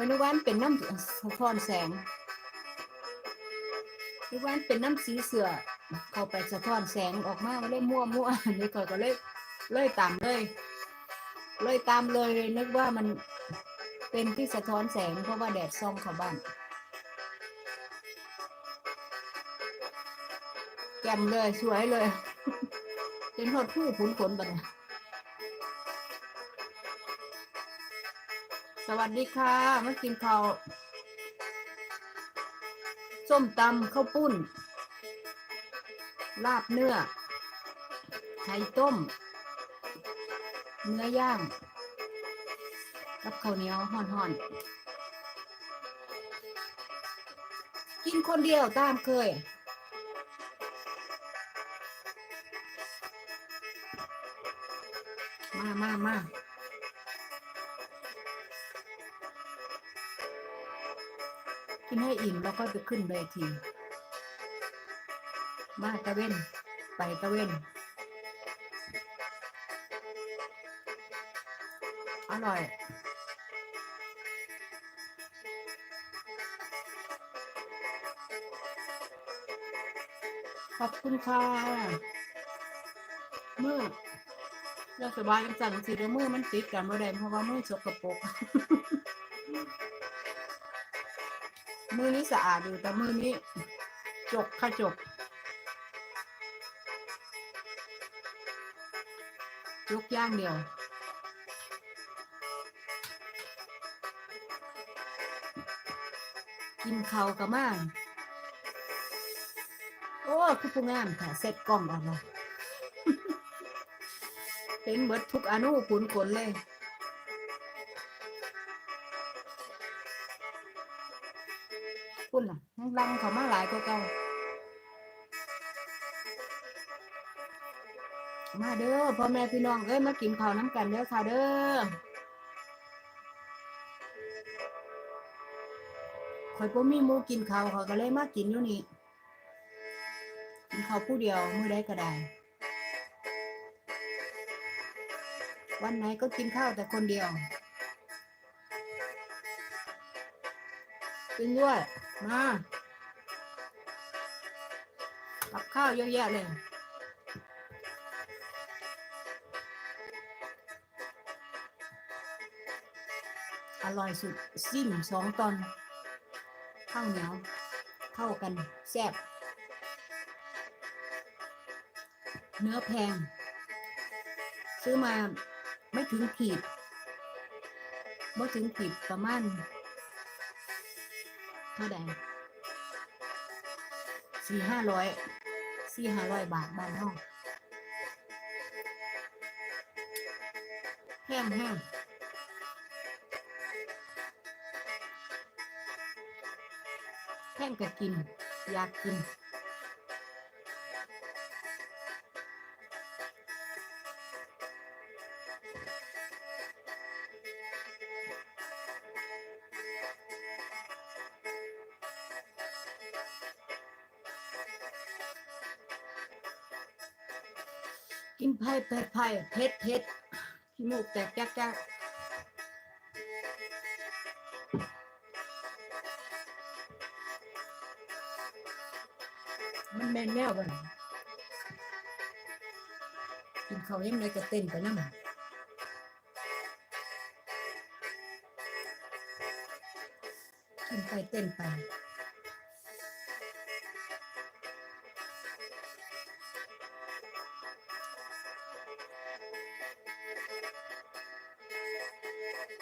วันนึกว่ามันเป็นน้ำสะท้อนแสงนึกว่ามันเป็นน้ำสีเสือเข้าไปสะท้อนแสงออกมาก็เลยมั่วมั่วนนี้ก็ก็เลยเลยตามเลย เลยตามเลยนึกว่ามันเป็นที่สะท้อนแสงเพราะว่าแดดส่องเข้าบ้านแจ่มเลยสวยเลยเป็นหดผู้ผุนผลบัน สวัสดีค่ะมากินข้าวส้มตำข้าวปุ้น ลาบเนื้อไข่ต้ม เนื้อย่าง กับข้าวเหนียวห่อนๆ กินคนเดียวตามเคยมามามา กินให้อิ่มแล้วก็ไปขึ้นเวที มาตะเวน ไปตะเวน อร่อยขอบคุณค่ะมือเราสบายกันสั่นสิเดี๋ยวมือมันติดกันบ่ได้เพราะว่ามือสกปรก มือนี้สะอาดอยู่แต่มือนี้ จกค่ะจก จกย่างเดียว กินเขาวกับมาโอ้ คือผู้งามค่ะเซ็ตกล้องออกมาเป็นเบิดทุกอนุขุนขนเลย คุณล่ะยังลังเขามาหลายกว่าเก่ามาเด้อพ่อแม่พี่น้องเอ้ยมากินข้าวน้ำกันเด้อค่ะเด้อข่อยบ่มีมูกินข้าวเขาก็เลยมากินอยู่นี่กินข้าวผู้เดียวมื้อใดก็ได้ วันไหนก็กินข้าวแต่คนเดียวกินด้วย มากับข้าวเยอะแยะเลยอร่อยสุดสิ้นสองตอนข้าวเหนียวเข้ากันแซ่บเนื้อแพง ซื้อมาไม่ถึงขีดไม่ถึงขีดประมาณ เท่าไหร่สี่ห้าร้อยสี่ห้าร้อยบาทบ้านห้องแห้งแห้งแห้งก็กิน อยากกิน กินไผ่เผ็ดไผ่เผ็ดเผ็ดขี้มูกแตกจักจักมันแม่นแนวบ่นกินข้าวยังไงก็เต้นไปน้ำกินไปเต้นไป ตี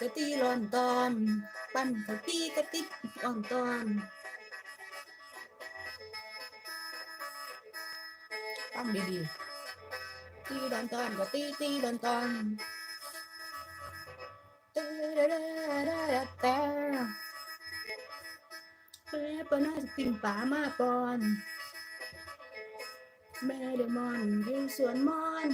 กะตีลอนตอน ปั้นกะตีกะติดอ่อนตอนตั้งดีๆตีดอนตอนกะตีตีดอนตอนตีดาดาดาดาแต่เป๊ะปน่าจะปิ่งป่ามาก่อน แม่เดมอนยิงสวนมอน